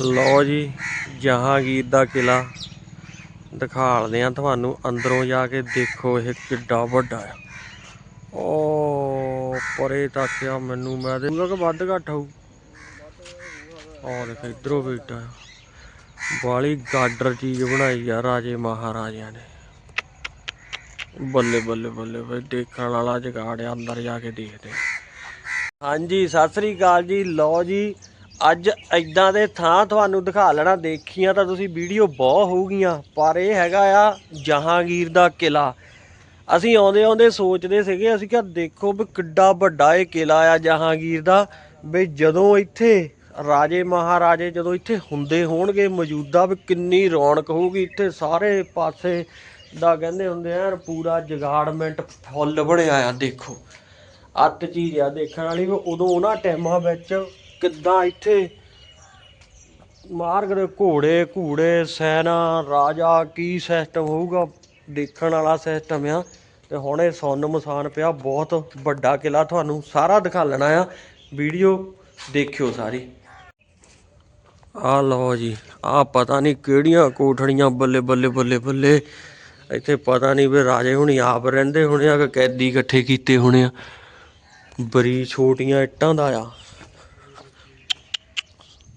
ਲਓ ਜੀ, ਜਹਾਂਗੀਰ ਦਾ ਕਿਲਾ ਦਿਖਾਲਦੇ ਆ ਤੁਹਾਨੂੰ, ਅੰਦਰੋਂ ਜਾ ਕੇ ਦੇਖੋ ਇਹ ਕਿੱਡਾ ਵੱਡਾ ਆ। ਉਹ ਪਰੇ ਤੱਕ ਆ ਮੈਨੂੰ ਮੈਂ ਤੇ ਕਿ ਵੱਧ ਘੱਟ ਹੋਊ? ਆਹ ਦੇਖ, ਇਧਰੋਂ ਬੈਠਾ ਆ। ਬਾਲੀ ਗਾਡਰ ਚੀਜ਼ ਬਣਾਈ ਆ ਰਾਜੇ ਮਹਾਰਾਜਿਆਂ ਨੇ। ਬੱਲੇ ਬੱਲੇ ਬੱਲੇ, ਬਈ ਦੇਖਣ ਵਾਲਾ ਜਗਾੜ ਆ, ਅੰਦਰ ਜਾ ਕੇ ਦੇਖਦੇ ਹਾਂਜੀ, ਸਤਿ ਸ੍ਰੀ ਅਕਾਲ ਜੀ। ਲਓ ਜੀ ਅੱਜ ਐਦਾਂ ਦੇ ਥਾਂ ਤੁਹਾਨੂੰ ਦਿਖਾ ਲੈਣਾ, ਦੇਖੀਆਂ ਤਾਂ ਤੁਸੀਂ ਵੀਡੀਓ ਬਹੁਤ ਹੋਊਗੀਆਂ, ਪਰ ਇਹ ਹੈਗਾ ਆ ਜਹਾਂਗੀਰ ਦਾ ਕਿਲਾ ਅਸੀਂ ਆਉਂਦੇ ਆਉਂਦੇ ਸੋਚਦੇ ਸੀਗੇ, ਅਸੀਂ ਕਿਹਾ ਦੇਖੋ ਵੀ ਕਿੱਡਾ ਵੱਡਾ ਇਹ ਕਿਲਾ ਆ ਜਹਾਂਗੀਰ ਦਾ, ਵੀ ਜਦੋਂ ਇੱਥੇ ਰਾਜੇ ਮਹਾਰਾਜੇ ਜਦੋਂ ਇੱਥੇ ਹੁੰਦੇ ਹੋਣਗੇ ਮੌਜੂਦਾ, ਵੀ ਕਿੰਨੀ ਰੌਣਕ ਹੋਊਗੀ, ਇੱਥੇ ਸਾਰੇ ਪਾਸੇ ਦਾ ਕਹਿੰਦੇ ਹੁੰਦੇ ਆ ਪੂਰਾ ਜਗਾੜਮੈਂਟ ਫੁੱਲ ਬਣਿਆ ਆ, ਦੇਖੋ। ਅੱਤ ਚੀਜ਼ ਆ ਦੇਖਣ ਵਾਲੀ, ਵੀ ਉਦੋਂ ਉਹਨਾਂ ਟਾਈਮਾਂ ਵਿੱਚ ਕਿੱਦਾਂ ਇੱਥੇ ਮਾਰਗ ਦੇ ਘੋੜੇ, ਘੂੜੇ, ਸੈਨਾ, ਰਾਜਾ, ਕੀ ਸਿਸਟਮ ਹੋਊਗਾ? ਦੇਖਣ ਵਾਲਾ ਸਿਸਟਮ ਆ। ਤੇ ਹੁਣ ਇਹ ਸੁੰਨ ਮਸਾਨ ਪਿਆ, ਬਹੁਤ ਵੱਡਾ ਕਿਲਾ ਤੁਹਾਨੂੰ ਸਾਰਾ ਦਿਖਾ ਲੈਣਾ ਆ। ਵੀਡੀਓ ਦੇਖਿਓ ਸਾਰੀ। ਆ ਲਓ ਜੀ, ਆ ਪਤਾ ਨਹੀਂ ਕਿਹੜੀਆਂ ਕੋਠੜੀਆਂ ਬੱਲੇ ਬੱਲੇ ਬੱਲੇ ਬੱਲੇ। ਇੱਥੇ ਪਤਾ ਨਹੀਂ ਵੀ ਰਾਜੇ ਹੁਣੀ ਆਪ ਰਹਿੰਦੇ ਹੋਣੇ ਆ ਕਿ ਕੈਦੀ ਇਕੱਠੇ ਕੀਤੇ ਹੋਣੇ ਆ। ਬਰੀ ਛੋਟੀਆਂ ਇੱਟਾਂ ਦਾ ਆ।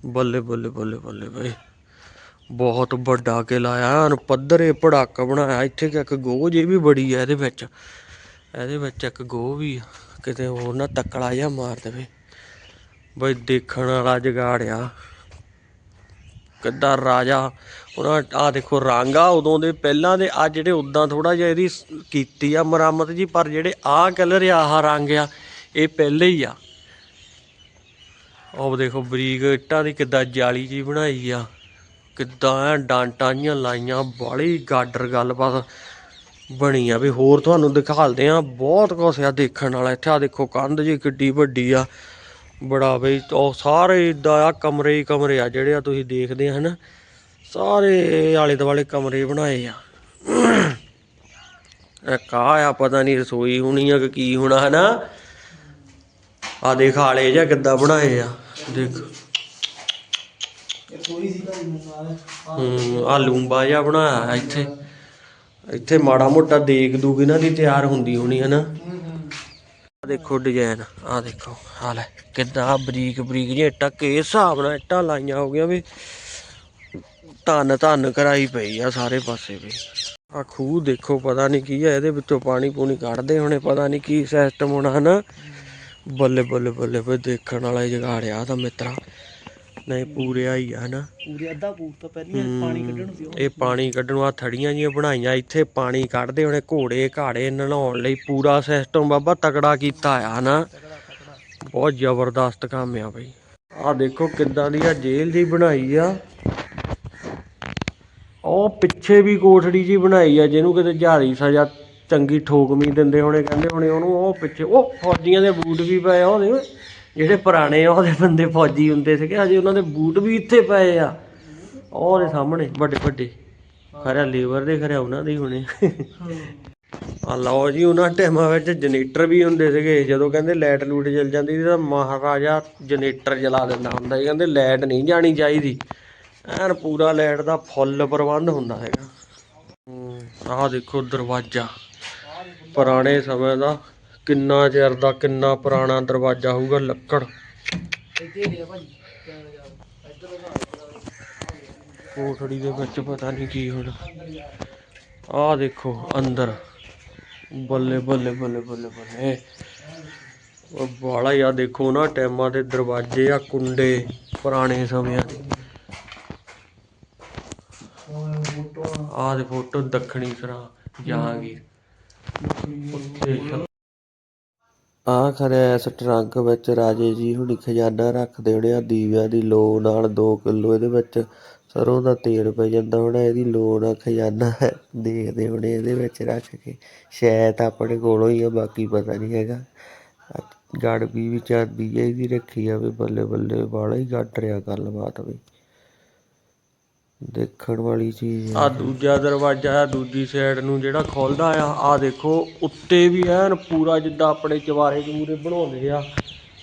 ਬੱਲੇ ਬੱਲੇ ਬੱਲੇ ਬੱਲੇ ਬਈ। ਬਹੁਤ ਵੱਡਾ ਕਿਲਾ ਆ ਐਨ ਪੱਧਰੇ ਪੜਾਕਾ ਬਣਾਇਆ। ਇੱਥੇ ਕਿ ਇੱਕ ਗੋਹ ਜੇ ਵੀ ਬੜੀ ਆ ਇਹਦੇ ਵਿੱਚ। ਇਹਦੇ ਵਿੱਚ ਇੱਕ ਗੋਹ ਵੀ ਆ। ਕਿਤੇ ਹੋਰ ਨਾ ਤੱਕੜਾ ਜਿਹਾ ਮਾਰ ਦੇਵੇ। ਬਈ ਦੇਖਣ ਵਾਲਾ ਜਗਾੜ ਆ ਕਿੱਦਾਂ ਰਾਜਾ। ਉਹਨਾਂ ਆ ਦੇਖੋ, ਰੰਗ ਆ ਉਦੋਂ ਦੇ, ਪਹਿਲਾਂ ਦੇ ਆ ਜਿਹੜੇ ਉਦਾਂ ਥੋੜਾ ਜਿਹਾ ਇਹਦੀ ਕੀਤੀ ਆ ਮਰਾਮਤ ਜੀ, ਪਰ ਜਿਹੜੇ ਆ ਕਲਰ ਆ, ਆਹ ਰੰਗ ਆ, ਇਹ ਪਹਿਲੇ ਹੀ ਆ। ਉਹ ਦੇਖੋ ਬਰੀਕ ਇੱਟਾਂ ਦੀ ਕਿੱਦਾਂ ਜਾਲੀ ਜੀ ਬਣਾਈ ਆ। ਕਿੱਦਾਂ ਡਾਂਟਾਂ ਜੀਆਂ ਲਾਈਆਂ ਬਾਲੀ ਗਾਡਰ ਗੱਲਬਾਤ ਬਣੀ ਆ। ਵੀ ਹੋਰ ਤੁਹਾਨੂੰ ਦਿਖਾਲਦੇ ਆ, ਬਹੁਤ ਕੁਛ ਆ ਦੇਖਣ ਵਾਲਾ। ਇੱਥੇ ਆ ਦੇਖੋ ਕੰਧ ਜੀ ਕਿੱਡੀ ਵੱਡੀ ਆ। ਬੜਾ ਬਈ, ਉਹ ਸਾਰੇ ਇਦਾਂ ਆ ਕਮਰੇ ਹੀ ਕਮਰੇ ਆ ਜਿਹੜੇ ਆ ਤੁਸੀਂ ਦੇਖਦੇ ਹਨ। ਸਾਰੇ ਆਲੇ ਦੁਆਲੇ ਕਮਰੇ ਬਣਾਏ ਆ। ਇੱਕ ਆ ਆ, ਪਤਾ ਨਹੀਂ ਰਸੋਈ ਹੋਣੀ ਆ ਕਿ ਕੀ ਹੋਣਾ ਹੈ ਨਾ ਆ ਦੇਖ ਆਲੇ ਜਿਹਾ ਕਿੱਦਾਂ ਬਣਾਏ ਆ। ਦੇਖ। ਹੂੰ ਆ ਲੂੰਬਾ ਜਿਹਾ ਬਣਾਇਆ ਇੱਥੇ। ਇੱਥੇ ਮਾੜਾ ਮੋਟਾ ਦੇਖ ਦੂਗ ਇਹਨਾਂ ਦੀ ਤਿਆਰ ਹੁੰਦੀ ਹੋਣੀ ਹੈ ਨਾ ਆ ਦੇਖੋ ਡਿਜ਼ਾਈਨ ਆ ਦੇਖੋ ਆ ਲੈ ਕਿੱਦਾਂ ਬਰੀਕ ਬਰੀਕ ਜਿਹੇ ਇੱਟਾਂ ਕਿਸ ਹਿਸਾਬ ਨਾਲ ਇੱਟਾਂ ਲਾਈਆਂ ਹੋ ਗਈਆਂ ਵੀ ਧੰਨ ਧੰਨ ਕਰਾਈ ਪਈ ਆ ਸਾਰੇ ਪਾਸੇ ਵੀ। ਆ ਖੂਹ ਦੇਖੋ ਪਤਾ ਨਹੀਂ ਕੀ ਆ ਇਹਦੇ ਵਿੱਚੋਂ ਪਾਣੀ ਪੂਣੀ ਕੱਢਦੇ ਹੋਣੇ ਪਤਾ ਨਹੀਂ ਕੀ ਸਿਸਟਮ ਹੋਣਾ ਹਨਾ? ਬੱਲੇ ਬੱਲੇ ਬੱਲੇ ਬੱਲੇ ਦੇਖਣ ਵਾਲਾ ਹੀ ਜਗਾੜਿਆ ਤਾਂ ਮਿੱਤਰਾ। ਨਹੀਂ ਪੂਰਿਆ ਹੀ ਆ ਹਨਾ। ਪੂਰੇ ਅੱਧਾ ਪੂਰ ਤੋਂ ਪਹਿਲਾਂ ਪਾਣੀ ਕੱਢਣ ਨੂੰ ਸੀ ਉਹ। ਇਹ ਪਾਣੀ ਕੱਢਣ ਆ ਥੜੀਆਂ ਜੀਆਂ ਬਣਾਈਆਂ ਇੱਥੇ ਪਾਣੀ ਕੱਢਦੇ ਹੋਣੇ ਘੋੜੇ ਘਾੜੇ ਨਲਾਉਣ ਲਈ ਪੂਰਾ ਸਿਸਟਮ ਬਾਬਾ ਤਕੜਾ ਕੀਤਾ ਆ ਹਨਾ। ਬਹੁਤ ਜ਼ਬਰਦਸਤ ਕੰਮ ਆ ਬਈ। ਆ ਦੇਖੋ ਕਿੱਦਾਂ ਦੀ ਆ ਜੇਲ੍ਹ ਦੀ ਬਣਾਈ ਆ। ਉਹ ਪਿੱਛੇ ਵੀ ਕੋਠੜੀ ਜੀ ਬਣਾਈ ਆ ਜਿਹਨੂੰ ਕਿਤੇ ਜਾਰੀ ਸਜ਼ਾ ਚੰਗੀ ਠੋਕਮੀ ਦਿੰਦੇ ਹੋਣੇ, ਕਹਿੰਦੇ ਹੋਣੇ ਉਹਨੂੰ, ਉਹ ਪਿੱਛੇ, ਉਹ ਫੌਜੀਆਂ ਦੇ ਬੂਟ ਵੀ ਪਏ ਆ ਉਹਦੇ, ਜਿਹੜੇ ਪੁਰਾਣੇ ਆ, ਉਹਦੇ ਬੰਦੇ ਫੌਜੀ ਹੁੰਦੇ ਸੀਗੇ, ਹਜੇ ਉਹਨਾਂ ਦੇ ਬੂਟ ਵੀ ਇੱਥੇ ਪਏ ਆ। ਉਹਦੇ ਸਾਹਮਣੇ, ਵੱਡੇ ਵੱਡੇ। ਖਰਿਆ ਲੇਬਰ ਦੇ ਖਰਿਆ ਉਹਨਾਂ ਦੇ ਹੀ ਹੋਣੇ। ਆ ਲਓ ਜੀ, ਉਹਨਾਂ ਟਾਈਮਾਂ ਵਿੱਚ ਜਨਰੇਟਰ ਵੀ ਹੁੰਦੇ ਸੀਗੇ। ਜਦੋਂ ਕਹਿੰਦੇ ਲਾਈਟ ਲੂਟ ਜਲ ਜਾਂਦੀ ਸੀ, ਤਾਂ ਮਹਾਰਾਜਾ ਜਨਰੇਟਰ ਜਲਾ ਦਿੰਦਾ ਹੁੰਦਾ ਸੀ। ਕਹਿੰਦੇ ਲਾਈਟ ਨਹੀਂ ਜਾਣੀ ਚਾਹੀਦੀ। ਐਨ ਪੂਰਾ ਲਾਈਟ ਦਾ ਫੁੱਲ ਪ੍ਰਬੰਧ ਹੁੰਦਾ ਹੈਗਾ। ਆਹ ਦੇਖੋ ਦਰਵਾਜ਼ਾ। ਪੁਰਾਣੇ ਸਮੇਂ ਦਾ ਕਿੰਨਾ ਚਿਰ ਦਾ ਕਿੰਨਾ ਪੁਰਾਣਾ ਦਰਵਾਜ਼ਾ ਹੋਊਗਾ ਲੱਕੜ। ਕੋਠੜੀ ਦੇ ਵਿੱਚ ਪਤਾ ਨਹੀਂ ਕੀ ਹੋਣਾ। ਆਹ ਦੇਖੋ ਅੰਦਰ। ਬੱਲੇ ਬੱਲੇ ਬੱਲੇ ਬੱਲੇ ਬੱਲੇ। ਉਹ ਬਾਲਾ ਆ ਦੇਖੋ ਨਾ ਟਾਈਮਾਂ ਦੇ ਦਰਵਾਜ਼ੇ ਆ ਕੁੰਡੇ ਪੁਰਾਣੇ ਸਮਿਆਂ ਦੇ। ਆਹ ਦੇ ਫੋਟੋ ਦੱਖਣੀ ਸਰਾਂ ਜਹਾਂਗੀਰ। ਆ ਖਰਿਆ ਇਸ ਟਰੰਕ ਵਿੱਚ ਰਾਜੇ ਜੀ ਹੁਣੀ ਖਜ਼ਾਨਾ ਰੱਖਦੇ ਹੋਣੇ ਆ ਦੀਵਿਆਂ ਦੀ ਲੋ ਨਾਲ 2 ਕਿਲੋ ਇਹਦੇ ਵਿੱਚ ਸਰੋਂ ਦਾ ਤੇਲ ਪੈ ਜਾਂਦਾ ਹੋਣਾ, ਇਹਦੀ ਲੋ ਨਾਲ ਖਜ਼ਾਨਾ ਦੇਖਦੇ ਹੋਣੇ ਇਹਦੇ ਵਿੱਚ ਰੱਖ ਕੇ। ਸ਼ਾਇਦ ਆਪਣੇ ਕੋਲੋਂ ਹੀ ਆ, ਬਾਕੀ ਪਤਾ ਨਹੀਂ ਹੈਗਾ। ਗੜਬੀ ਵੀ ਚਾਂਦੀ ਹੈ ਇਹਦੀ ਰੱਖੀ ਆ ਵੀ ਬੱਲੇ ਬੱਲੇ ਵਾਲਾ ਹੀ ਗੱਡ ਰਿਆ ਗੱਲਬਾਤ ਵੀ। ਦੇਖਣ ਵਾਲੀ ਚੀਜ਼ ਆ ਦੂਜਾ ਦਰਵਾਜ਼ਾ ਆ ਦੂਜੀ ਸਾਈਡ ਨੂੰ ਜਿਹੜਾ ਖੁੱਲਦਾ ਆ ਆ ਦੇਖੋ, ਉੱਤੇ ਵੀ ਐਨ ਪੂਰਾ ਜਿੱਦਾਂ ਆਪਣੇ ਚਵਾਰੇ ਚਮੂਰੇ ਬਣਾਉਂਦੇ ਆ।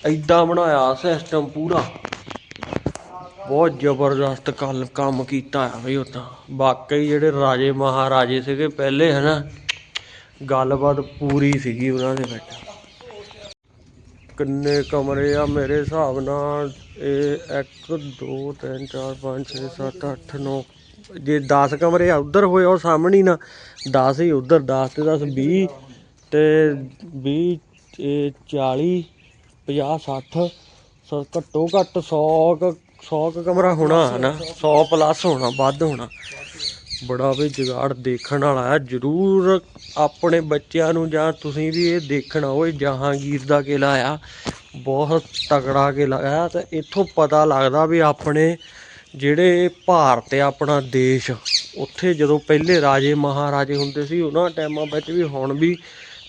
ਐਦਾਂ ਬਣਾਇਆ ਸਿਸਟਮ ਪੂਰਾ। ਬਹੁਤ ਜ਼ਬਰਦਸਤ ਕੱਲ ਕੰਮ ਕੀਤਾ ਆ ਬਈ ਉਦਾਂ। ਵਾਕਈ ਜਿਹੜੇ ਰਾਜੇ ਮਹਾਰਾਜੇ ਸੀਗੇ ਪਹਿਲੇ, ਹਨਾ, ਗੱਲਬਾਤ ਪੂਰੀ ਸੀਗੀ ਉਹਨਾਂ ਦੇ ਵਿੱਚ। ਕਿੰਨੇ ਕਮਰੇ ਆ ਮੇਰੇ ਹਿਸਾਬ ਨਾਲ? ਇਹ 1 2 3 4 5 6 7 8 9 ਜੇ 10 ਕਮਰੇ ਆ, ਉਧਰ ਹੋਏ, ਉਹ ਸਾਹਮਣੇ ਨਾ। 10 ਹੀ ਉਧਰ 10 ਤੇ 10 20 ਤੇ 20 ਇਹ 40 50 60 ਸੋ ਘੱਟੋ ਘੱਟ 100 ਕੁ 100 ਕੁ ਕਮਰਾ ਹੋਣਾ, ਹੈ ਨਾ? 100 ਪਲੱਸ ਹੋਣਾ, ਵੱਧ ਹੋਣਾ। ਬੜਾ ਵੀ ਜਗਾੜ ਦੇਖਣ ਵਾਲਾ ਹੈ ਜਰੂਰ ਆਪਣੇ ਬੱਚਿਆਂ ਨੂੰ ਜਾਂ ਤੁਸੀਂ ਵੀ ਇਹ ਦੇਖਣਾ ਓਏ ਜਹਾਂਗੀਰ ਦਾ ਕਿਲਾ ਆ। ਬਹੁਤ ਤਕੜਾ ਕਿਲਾ ਆ ਤੇ ਇੱਥੋਂ ਪਤਾ ਲੱਗਦਾ ਵੀ ਆਪਣੇ ਜਿਹੜੇ ਭਾਰਤ ਆ, ਆਪਣਾ ਦੇਸ਼, ਉੱਥੇ ਜਦੋਂ ਪਹਿਲੇ ਰਾਜੇ ਮਹਾਰਾਜੇ ਹੁੰਦੇ ਸੀ, ਉਹਨਾਂ ਟਾਈਮਾਂ ਵਿੱਚ ਵੀ ਹੁਣ ਵੀ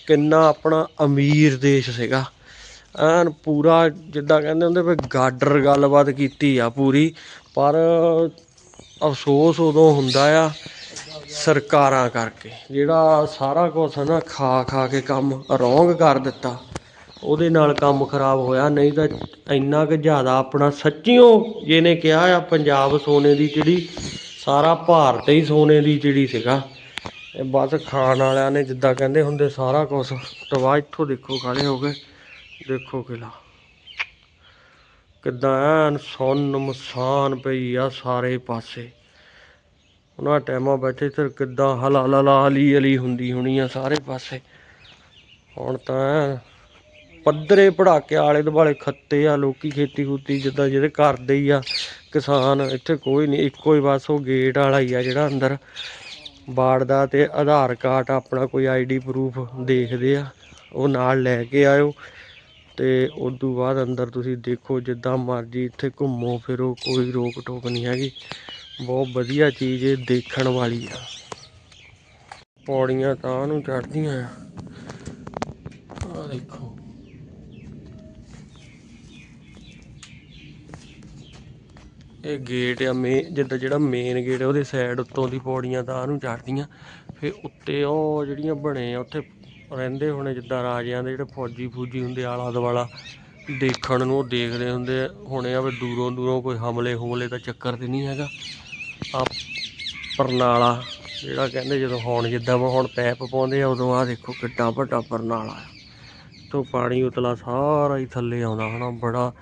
ਕਿੰਨਾ ਆਪਣਾ ਅਮੀਰ ਦੇਸ਼ ਸੀਗਾ। ਐਨ ਪੂਰਾ ਜਿੱਦਾਂ ਕਹਿੰਦੇ ਹੁੰਦੇ ਵੀ ਗਾਡਰ ਗੱਲਬਾਤ ਕੀਤੀ ਆ ਪੂਰੀ, ਪਰ ਅਫਸੋਸ ਉਦੋਂ ਹੁੰਦਾ ਆ ਸਰਕਾਰਾਂ ਕਰਕੇ, ਜਿਹੜਾ ਸਾਰਾ ਕੁਝ ਨਾ ਖਾ ਖਾ ਕੇ ਕੰਮ ਰੋਂਗ ਕਰ ਦਿੱਤਾ, ਉਹਦੇ ਨਾਲ ਕੰਮ ਖਰਾਬ ਹੋਇਆ, ਨਹੀਂ ਤਾਂ ਇੰਨਾ ਕੁ ਜ਼ਿਆਦਾ ਆਪਣਾ ਸੱਚੀਓ ਜਿਹਨੇ ਕਿਹਾ ਆ, ਪੰਜਾਬ ਸੋਨੇ ਦੀ ਚਿੜੀ, ਸਾਰਾ ਭਾਰਤ ਹੀ ਸੋਨੇ ਦੀ ਚਿੜੀ ਸੀਗਾ। ਇਹ ਬਸ ਖਾਣ ਵਾਲਿਆਂ ਨੇ ਜਿੱਦਾਂ ਕਹਿੰਦੇ ਹੁੰਦੇ, ਸਾਰਾ ਕੁਝ ਤਵਾ ਇੱਥੋਂ ਦੇਖੋ, ਖੜੇ ਹੋ ਗਏ ਦੇਖੋ ਕਿਲਾ। ਕਿੱਦਾਂ ਐਨ ਸੁੰਨ ਮਸਾਨ ਪਈ ਆ ਸਾਰੇ ਪਾਸੇ। ਉਹਨਾਂ ਟਾਈਮਾਂ ਬੈਠੇ ਤੇ ਕਿੱਦਾਂ ਹਲਾ ਹਲਾ ਹਲੀ ਅਲੀ ਹੁੰਦੀ ਹੋਣੀ ਆ ਸਾਰੇ ਪਾਸੇ। ਹੁਣ ਤਾਂ ਐਨ ਪੱਧਰੇ ਪੜਾਕੇ ਆਲੇ ਦੁਆਲੇ ਖੱਤੇ ਆ, ਲੋਕੀ ਖੇਤੀ ਖੂਤੀ ਜਿੱਦਾਂ ਜਿਹਦੇ ਕਰਦੇ ਹੀ ਆ। ਕਿਸਾਨ ਇੱਥੇ ਕੋਈ ਨਹੀਂ, ਇੱਕੋ ਹੀ ਬਸ ਉਹ ਗੇਟ ਵਾਲਾ ਹੀ ਆ ਜਿਹੜਾ ਅੰਦਰ। ਬਾੜ ਦਾ ਤੇ ਆਧਾਰ ਕਾਰਡ ਆਪਣਾ ਕੋਈ ਆਈਡੀ ਪ੍ਰੂਫ ਦੇਖਦੇ ਆ, ਉਹ ਨਾਲ ਲੈ ਕੇ ਆਇਓ। ਤੇ ਉਸ ਤੋਂ ਬਾਅਦ ਅੰਦਰ ਤੁਸੀਂ ਦੇਖੋ ਜਿੱਦਾਂ ਮਰਜ਼ੀ ਇੱਥੇ ਘੁੰਮੋ ਫਿਰੋ, ਕੋਈ ਰੋਕ ਟੋਕ ਨਹੀਂ ਹੈਗੀ। ਬਹੁਤ ਵਧੀਆ ਚੀਜ਼ ਇਹ ਦੇਖਣ ਵਾਲੀ ਆ। ਪੌੜੀਆਂ ਤਾਂ ਨੂੰ ਚੜਦੀਆਂ ਆ। ਆ ਦੇਖੋ। ਇਹ ਗੇਟ ਆ, ਮੇ, ਜਿੱਦਾਂ ਜਿਹੜਾ ਮੇਨ ਗੇਟ ਆ, ਉਹਦੇ ਸਾਈਡ ਉੱਤੋਂ ਦੀ ਪੌੜੀਆਂ ਤਾਂ ਨੂੰ ਚੜਦੀਆਂ ਫਿਰ ਉੱਤੇ ਉਹ ਜਿਹੜੀਆਂ ਬਣੇ ਆ, ਉੱਥੇ ਰਹਿੰਦੇ ਹੋਣੇ ਜਿੱਦਾਂ ਰਾਜਿਆਂ ਦੇ ਜਿਹੜੇ ਫੌਜੀ ਫੂਜੀ ਹੁੰਦੇ, ਆਲਾ ਦੁਆਲਾ ਦੇਖਣ ਨੂੰ ਦੇਖਦੇ ਹੁੰਦੇ ਆ। ਹੋਣੇ ਆ ਵੀ ਦੂਰੋਂ ਦੂਰੋਂ ਕੋਈ ਹਮਲੇ ਹੁਮਲੇ ਦਾ ਚੱਕਰ ਤੇ ਨਹੀਂ ਹੈਗਾ। ਆ ਪਰਨਾਲਾ, ਜਿਹੜਾ ਕਹਿੰਦੇ ਜਦੋਂ ਹੁਣ ਜਿੱਦਾਂ ਵਾ, ਹੁਣ ਪੈਪ ਪਾਉਂਦੇ ਆ, ਉਦੋਂ ਆ ਦੇਖੋ ਕਿੱਡਾ ਵੱਡਾ ਪਰਨਾਲਾ ਤੋਂ ਪਾਣੀ ਉਤਲਾ ਸਾਰਾ ਹੀ ਥੱਲੇ ਆਉਂਦਾ ਹਨਾ ਬੜਾ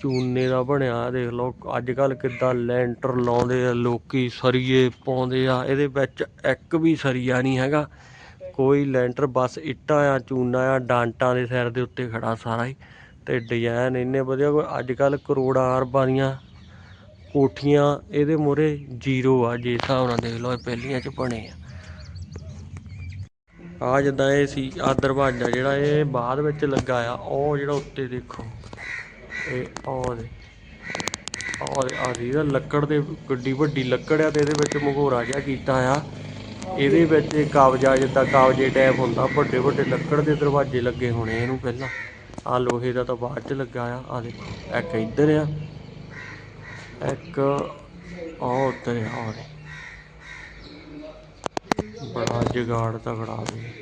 ਚੂਨੇ ਦਾ ਬਣਿਆ, ਦੇਖ ਲਓ ਅੱਜ ਕੱਲ ਕਿੱਦਾਂ ਲੈਂਟਰ ਲਾਉਂਦੇ ਆ, ਲੋਕੀ ਸਰੀਏ ਪਾਉਂਦੇ ਆ, ਇਹਦੇ ਵਿੱਚ ਇੱਕ ਵੀ ਸਰੀਆ ਨਹੀਂ ਹੈਗਾ। ਕੋਈ ਲੈਂਟਰ, ਬਸ ਇੱਟਾਂ ਆ, ਚੂਨਾ ਆ, ਡਾਂਟਾਂ ਦੇ ਸਿਰ ਦੇ ਉੱਤੇ ਖੜਾ ਸਾਰਾ ਹੀ ਤੇ ਡਿਜ਼ਾਈਨ ਇੰਨੇ ਵਧੀਆ ਕੋਈ ਅੱਜ ਕੱਲ ਕਰੋੜਾਂ ਅਰਬਾਂ ਦੀਆਂ ਕੋਠੀਆਂ, ਇਹਦੇ ਮੂਹਰੇ ਜ਼ੀਰੋ ਆ, ਜੇ ਹਿਸਾਬ ਨਾਲ ਦੇਖ ਲਓ ਇਹ ਪਹਿਲੀਆਂ ਚ ਬਣੇ ਆ। ਆ ਜਿੱਦਾਂ ਇਹ ਸੀ ਆ ਦਰਵਾਜ਼ਾ ਜਿਹੜਾ ਇਹ ਬਾਅਦ ਵਿੱਚ ਲੱਗਾ ਆ, ਉਹ ਜਿਹੜਾ ਉੱਤੇ ਦੇਖੋ, ਇਹ ਉਹ ਦੇ ਉਹ ਆ ਦੀ ਲੱਕੜ ਦੇ, ਗੱਡੀ ਵੱਡੀ ਲੱਕੜ ਆ ਤੇ ਇਹਦੇ ਵਿੱਚ ਮਘੋਰਾ ਜਿਹਾ ਕੀਤਾ ਆ। ਇਹਦੇ ਵਿੱਚ ਕਾਬਜ਼ਾ ਜਿੱਦਾਂ ਕਾਬਜੇ ਟਾਈਪ ਹੁੰਦਾ ਵੱਡੇ ਵੱਡੇ ਲੱਕੜ ਦੇ ਦਰਵਾਜ਼ੇ ਲੱਗੇ ਹੋਣੇ ਇਹਨੂੰ ਪਹਿਲਾਂ। ਆ ਲੋਹੇ ਦਾ ਤਾਂ ਬਾਅਦ ਚ ਲੱਗਾ ਆ ਆ ਦੇਖੋ, ਇੱਕ ਇੱਧਰ ਆ, ਇੱਕ ਉਹ ਉੱਧਰ ਆ ਉਹ ਬੜਾ ਜਗਾੜ ਤਗੜਾ ਵੀ।